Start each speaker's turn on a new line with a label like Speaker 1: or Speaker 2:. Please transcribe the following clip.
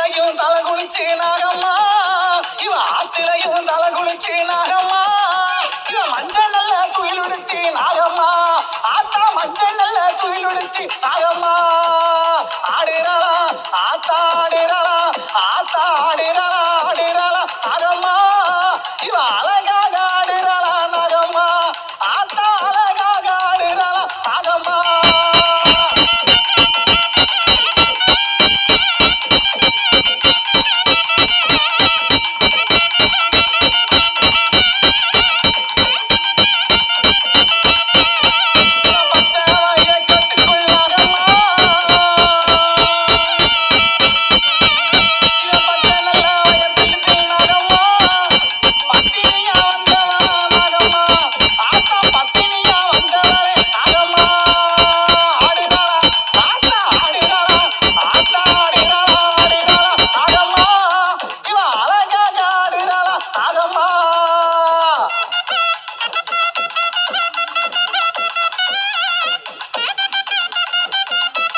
Speaker 1: ஆத்திலையும் தலை குளிச்சு நாகம்மா இவ ஆத்திலையும் தலை குளிச்சு நாகம்மா இவ மஞ்சள் நல்ல துயில் உடுத்தி நாகம்மா ஆத்தா மஞ்சள் நல்ல துயில் உடுத்தி நாகம்மா ஆடிரலா ஆத்தா ஆடிரலா ஆத்தா ஆடிரலா